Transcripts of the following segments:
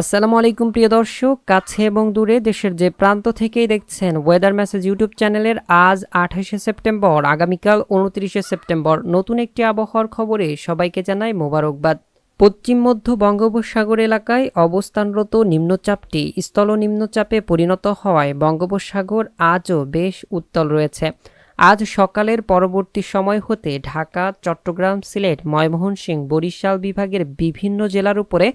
আসসালামু আলাইকুম, প্রিয় দর্শক। কাছে এবং দূরে দেশের যে প্রান্ত থেকেই দেখছেন ওয়েদার মেসেজ ইউটিউব চ্যানেলের আজ আঠাশে সেপ্টেম্বর, আগামীকাল উনত্রিশে সেপ্টেম্বর নতুন একটি আবহাওয়ার খবরে সবাইকে জানাই মোবারকবাদ। পশ্চিম, মধ্য বঙ্গোপসাগর এলাকায় অবস্থানরত নিম্নচাপটি স্থল নিম্নচাপে পরিণত হওয়ায় বঙ্গোপসাগর আজও বেশ উত্তল রয়েছে। আজ সকালের পরবর্তী সময় হতে ঢাকা, চট্টগ্রাম, সিলেট, ময়মনসিংহ, বরিশাল বিভাগের বিভিন্ন জেলার উপরে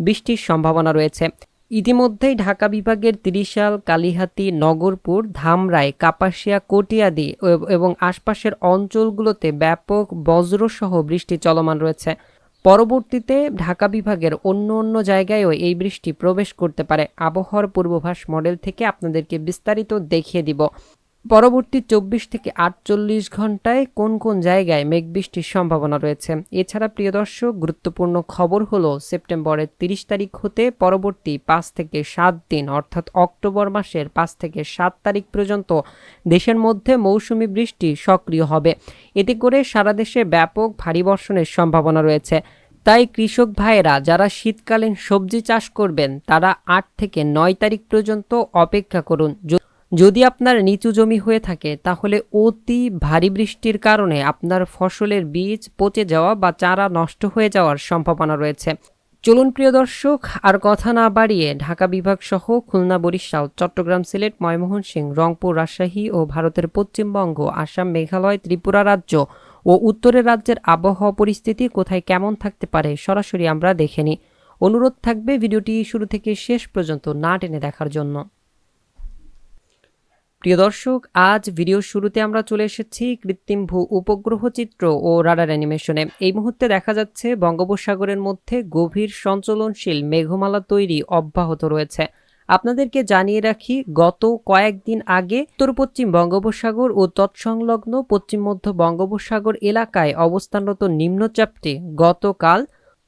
বৃষ্টির সম্ভাবনা রয়েছে। ইতিমধ্যেই ঢাকা বিভাগের ত্রিশাল, কালিহাতী, নগরপুর, ধামরাই, কাপাসিয়া, কটিয়াদি এবং আশপাশের অঞ্চলগুলোতে ব্যাপক বজ্রসহ বৃষ্টি চলমান রয়েছে। পরবর্তীতে ঢাকা বিভাগের অন্য অন্য জায়গায়ও এই বৃষ্টি প্রবেশ করতে পারে। আবহাওয়ার পূর্বাভাস মডেল থেকে আপনাদেরকে বিস্তারিত দেখিয়ে দিব। পরবর্তী চব্বিশ থেকে আটচল্লিশ ঘন্টায় কোন কোন জায়গায় মেঘ বৃষ্টির সম্ভাবনা রয়েছে? এছাড়া প্রিয় দর্শক, গুরুত্বপূর্ণ খবর হলো সেপ্টেম্বরের তিরিশ তারিখ হতে পরবর্তী পাঁচ থেকে সাত দিন, অর্থাৎ অক্টোবর মাসের পাঁচ থেকে সাত তারিখ পর্যন্ত দেশের মধ্যে মৌসুমি বৃষ্টি সক্রিয় হবে। এতে করে সারা দেশে ব্যাপক ভারী বর্ষণের সম্ভাবনা রয়েছে। তাই কৃষক ভাইয়েরা, যারা শীতকালীন সবজি চাষ করবেন, তারা আট থেকে নয় তারিখ পর্যন্ত অপেক্ষা করুন। যদি আপনার নিচু জমি হয়ে থাকে, তাহলে অতি ভারী বৃষ্টির কারণে আপনার ফসলের বীজ পচে যাওয়া বা চারা নষ্ট হয়ে যাওয়ার সম্ভাবনা রয়েছে। চলুন প্রিয় দর্শক, আর কথা না বাড়িয়ে ঢাকা বিভাগ সহ খুলনা, বরিশাল, চট্টগ্রাম, সিলেট, ময়মনসিংহ, রংপুর, রাজশাহী ও ভারতের পশ্চিমবঙ্গ, আসাম, মেঘালয়, ত্রিপুরা রাজ্য ও উত্তরের রাজ্যের আবহাওয়া পরিস্থিতি কোথায় কেমন থাকতে পারে সরাসরি আমরা দেখে নিই। অনুরোধ থাকবে ভিডিওটি শুরু থেকে শেষ পর্যন্ত না টেনে দেখার জন্য। প্রিয় দর্শক, আজ ভিডিও শুরুতে আমরা চলে এসেছি কৃত্রিম ভূ উপগ্রহ চিত্র ও রাডার অ্যানিমেশনে। এই মুহূর্তে দেখা যাচ্ছে বঙ্গোপসাগরের মধ্যে গভীর সঞ্চলনশীল মেঘমালা তৈরি অব্যাহত রয়েছে। আপনাদেরকে জানিয়ে রাখি, গত কয়েকদিন আগে উত্তর পশ্চিম বঙ্গোপসাগর ও তৎসংলগ্ন পশ্চিম মধ্য বঙ্গোপসাগর এলাকায় অবস্থানরত নিম্নচাপটি গতকাল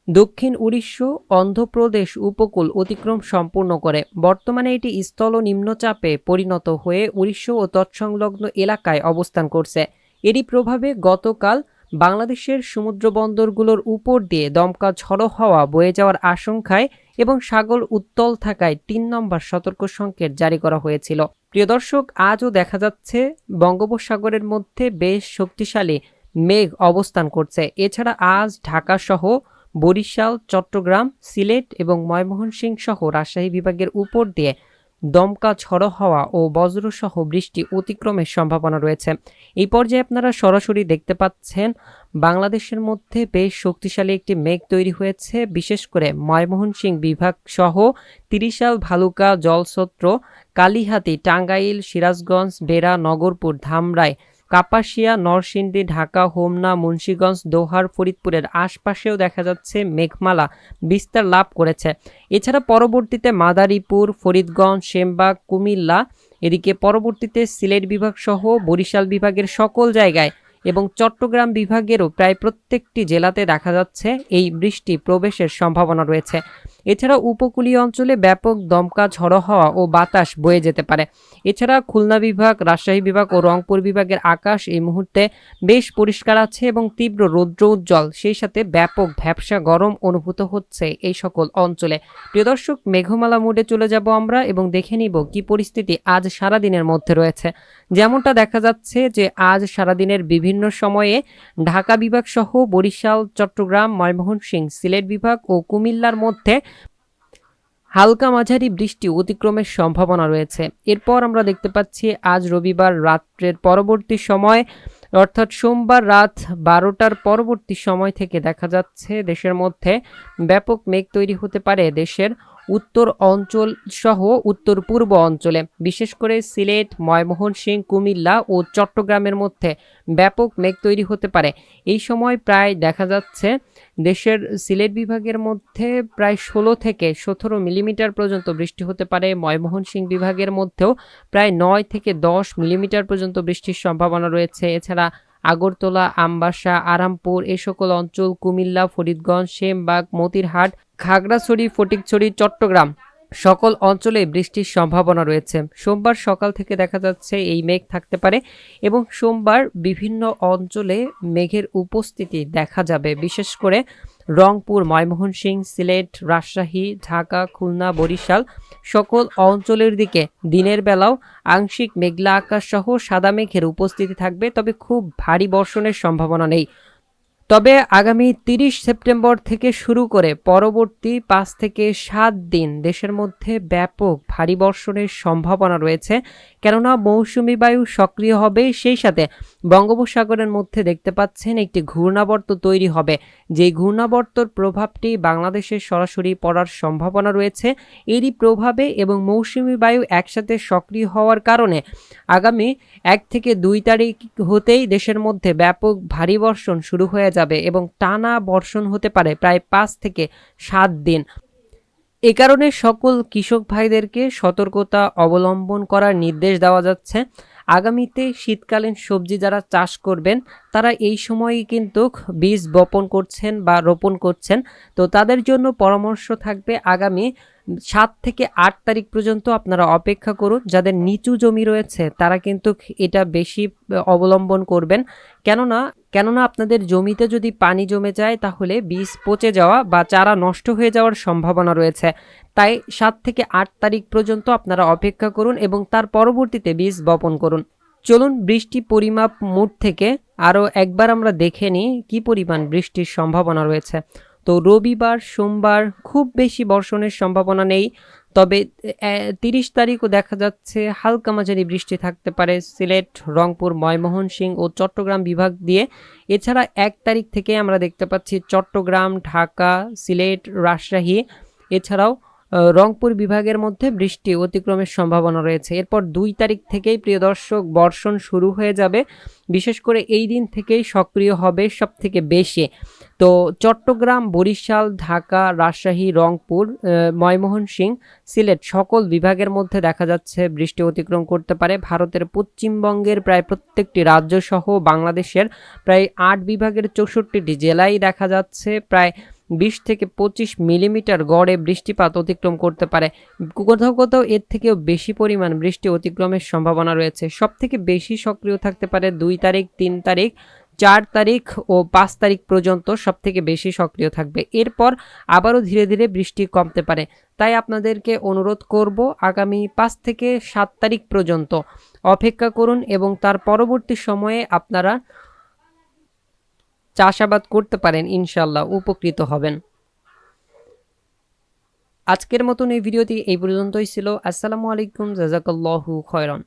দক্ষিণ উড়িষ্য অন্ধ্রপ্রদেশ উপকূল অতিক্রম সম্পূর্ণ করে। বর্তমানে এটি স্থল নিম্নচাপে পরিণত হয়ে উড়িষ্য ও তৎসংলগ্ন এলাকায় অবস্থান করছে। এরই প্রভাবে গতকাল বাংলাদেশের সমুদ্র বন্দরগুলোর উপর দিয়ে দমকা ঝড়ো হওয়া বয়ে যাওয়ার আশঙ্কায় এবং সাগর উত্তল থাকায় তিন নম্বর সতর্ক সংকেত জারি করা হয়েছিল। প্রিয় দর্শক, আজও দেখা যাচ্ছে বঙ্গোপসাগরের মধ্যে বেশ শক্তিশালী মেঘ অবস্থান করছে। এছাড়া আজ ঢাকা সহ বরিশাল, চট্টগ্রাম, সিলেট এবং ময়মনসিংহ সহ রাজশাহী বিভাগের উপর দিয়ে দমকা ঝড়ো হওয়া ও বজ্রসহ বৃষ্টি অতিক্রমের সম্ভাবনা রয়েছে। এই পর্যায়ে আপনারা সরাসরি দেখতে পাচ্ছেন, বাংলাদেশের মধ্যে বেশ শক্তিশালী একটি মেঘ তৈরি হয়েছে। বিশেষ করে ময়মনসিংহ বিভাগ সহ তিরিশাল, ভালুকা, জলসত্র, কালিহাতি, টাঙ্গাইল, সিরাজগঞ্জ, বেড়া, নগরপুর, ধামরাই কাপাসিয়া, নরসিংদী, ঢাকা, হোমনা, মুন্সীগঞ্জ, দোহার, ফরিদপুরের আশপাশেও দেখা যাচ্ছে মেঘমালা বিস্তার লাভ করেছে। এছাড়া পরবর্তীতে মাদারীপুর, ফরিদগঞ্জ সেমবাগ কুমিল্লা, এদিকে পরবর্তীতে সিলেট বিভাগ সহ বরিশাল বিভাগের সকল জায়গায় এবং চট্টগ্রাম বিভাগেরও প্রায় প্রত্যেকটি জেলাতে দেখা যাচ্ছে এই বৃষ্টি প্রবেশের সম্ভাবনা রয়েছে। এছাড়া উপকূলীয় অঞ্চলে ব্যাপক দমকা ঝড়ো হওয়া ও বাতাস বয়ে যেতে পারে। এছাড়া খুলনা বিভাগ, রাজশাহী বিভাগ ও রংপুর বিভাগের আকাশ এই মুহূর্তে বেশ পরিষ্কার আছে এবং তীব্র রৌদ্র উজ্জ্বল। সেই সাথে ব্যাপক ভ্যাবসা গরম অনুভূত হচ্ছে এই সকল অঞ্চলে। প্রিয় দর্শক, মেঘমালা মোডে চলে যাব আমরা এবং দেখে নিব কি পরিস্থিতি আজ সারাদিনের মধ্যে রয়েছে। যেমনটা দেখা যাচ্ছে যে আজ সারাদিনের বিভিন্ন সময়ে ঢাকা বিভাগ সহ বরিশাল, চট্টগ্রাম, ময়মনসিংহ, সিলেট বিভাগ ও কুমিল্লার মধ্যে হালকা মাঝারি বৃষ্টি অতিক্রমের সম্ভাবনা রয়েছে। এরপর আমরা দেখতে পাচ্ছি আজ রবিবার রাত্রের পরবর্তী সময়, অর্থাৎ সোমবার রাত বারোটার পরবর্তী সময় থেকে দেখা যাচ্ছে দেশের মধ্যে ব্যাপক মেঘ তৈরি হতে পারে দেশের উত্তর অঞ্চল সহ উত্তর পূর্ব অঞ্চলে। বিশেষ করে সিলেট, ময়মনসিংহ, কুমিল্লা ও চট্টগ্রামের মধ্যে ব্যাপক মেঘ তৈরি হতে পারে। এই সময় প্রায় দেখা যাচ্ছে দেশের সিলেট বিভাগের মধ্যে প্রায় ষোলো থেকে সতেরো মিলিমিটার পর্যন্ত বৃষ্টি হতে পারে। ময়মনসিংহ বিভাগের মধ্যেও প্রায় নয় থেকে দশ মিলিমিটার পর্যন্ত বৃষ্টির সম্ভাবনা রয়েছে। এছাড়া আগরতলা আমবাসা আরামপুর এ সকল অঞ্চল কুমিল্লা ফরিদগঞ্জ সেমবাগ মতিরহাট খাগড়াছড়ি ফটিকছড়ি চট্টগ্রাম। সকল অঞ্চলে বৃষ্টির সম্ভাবনা রয়েছে। সোমবার সকাল থেকে দেখা যাচ্ছে এই মেঘ থাকতে পারে এবং সোমবার বিভিন্ন অঞ্চলে মেঘের উপস্থিতি দেখা যাবে। বিশেষ করে রংপুর ময়মোহনসিংহ সিলেট, রাজশাহী, ঢাকা, খুলনা, বরিশাল সকল অঞ্চলের দিকে দিনের বেলাও আংশিক মেঘলা আকাশ সহ সাদা মেঘের উপস্থিতি থাকবে। তবে খুব ভারী বর্ষণের সম্ভাবনা নেই। তবে আগামী তিরিশ সেপ্টেম্বর থেকে শুরু করে পরবর্তী পাঁচ থেকে সাত দিন দেশের মধ্যে ব্যাপক ভারী বর্ষণের সম্ভাবনা রয়েছে। কেননা মৌসুমি বায়ু সক্রিয় হবে, সেই সাথে বঙ্গোপসাগরের মধ্যে দেখতে পাচ্ছেন একটি ঘূর্ণাবর্ত তৈরি হবে। যে ঘূর্ণাবর্তর প্রভাবটি বাংলাদেশের সরাসরি পড়ার সম্ভাবনা রয়েছে, এরই প্রভাবে এবং মৌসুমি বায়ু একসাথে সক্রিয় হওয়ার কারণে আগামী এক থেকে দুই তারিখ হতেই দেশের মধ্যে ব্যাপক ভারী বর্ষণ শুরু হয়ে যাবে। এবং টানা বর্ষণ হতে পারে প্রায় পাঁচ থেকে সাত দিন। এ কারণে সকল কৃষক ভাইদেরকে সতর্কতা অবলম্বন করার নির্দেশ দেওয়া যাচ্ছে। আগামীতে শীতকালীন সবজি যারা চাষ করবেন, তারা এই সময়ই কিন্তু বীজ বপন করছেন বা রোপণ করছেন। তো তাদের জন্য পরামর্শ থাকবে আগামী সাত থেকে আট তারিখ পর্যন্ত আপনারা অপেক্ষা করুন। যাদের নিচু জমি রয়েছে, তারা কিন্তু এটা বেশি অবলম্বন করবেন। কেননা কেননা আপনাদের জমিতে যদি পানি জমে যায়, তাহলে বীজ পচে যাওয়া বা চারা নষ্ট হয়ে যাওয়ার সম্ভাবনা রয়েছে। তাই সাত থেকে আট তারিখ পর্যন্ত আপনারা অপেক্ষা করুন এবং তার পরবর্তীতে বীজ বপন করুন। চলুন বৃষ্টি পরিমাপ মুড থেকে আরও একবার আমরা দেখে নিই কী পরিমাণ বৃষ্টির সম্ভাবনা রয়েছে। তো রবিবার, সোমবার খুব বেশি বর্ষণের সম্ভাবনা নেই। তবে তিরিশ তারিখও দেখা যাচ্ছে হালকা মাঝারি বৃষ্টি থাকতে পারে সিলেট, রংপুর ময়মোহনসিংহ ও চট্টগ্রাম বিভাগ দিয়ে। এছাড়া এক তারিখ থেকে আমরা দেখতে পাচ্ছি চট্টগ্রাম, ঢাকা, সিলেট, রাজশাহী। এছাড়াও রংপুর বিভাগের মধ্যে বৃষ্টি অতিক্রমের সম্ভাবনা রয়েছে। এরপর দুই তারিখ থেকেই প্রিয় দর্শক বর্ষণ শুরু হয়ে যাবে। বিশেষ করে এই দিন থেকেই সক্রিয় হবে সব থেকে বেশি। তো চট্টগ্রাম, বরিশাল, ঢাকা, রাজশাহী, রংপুর ময়মোহন সিং সিলেট সকল বিভাগের মধ্যে দেখা যাচ্ছে বৃষ্টি অতিক্রম করতে পারে। ভারতের পশ্চিমবঙ্গের প্রায় প্রত্যেকটি রাজ্য সহ বাংলাদেশের প্রায় আট বিভাগের চৌষট্টিটি জেলায় দেখা যাচ্ছে। প্রায় বিশ থেকে পঁচিশ মিলিমিটার গড়ে বৃষ্টিপাত অতিক্রম করতে পারে। কোথাও কোথাও এর থেকেও বেশি পরিমাণ বৃষ্টি অতিক্রমের সম্ভাবনা রয়েছে। সব থেকে বেশি সক্রিয় থাকতে পারে দুই তারিখ, তিন তারিখ, চার তারিখ ও পাঁচ তারিখ পর্যন্ত সব থেকে বেশি সক্রিয় থাকবে। এরপর আবারও ধীরে ধীরে বৃষ্টি কমতে পারে। তাই আপনাদেরকে অনুরোধ করব আগামী পাঁচ থেকে সাত তারিখ পর্যন্ত অপেক্ষা করুন এবং তার পরবর্তী সময়ে আপনারা চাষাবাদ করতে পারেন ইনশাল্লাহ উপকৃত হবেন। আজকের মতন এই ভিডিওটি এই পর্যন্তই ছিল। আসসালামু আলাইকুম জাজাকাল্লাহু খয়রন।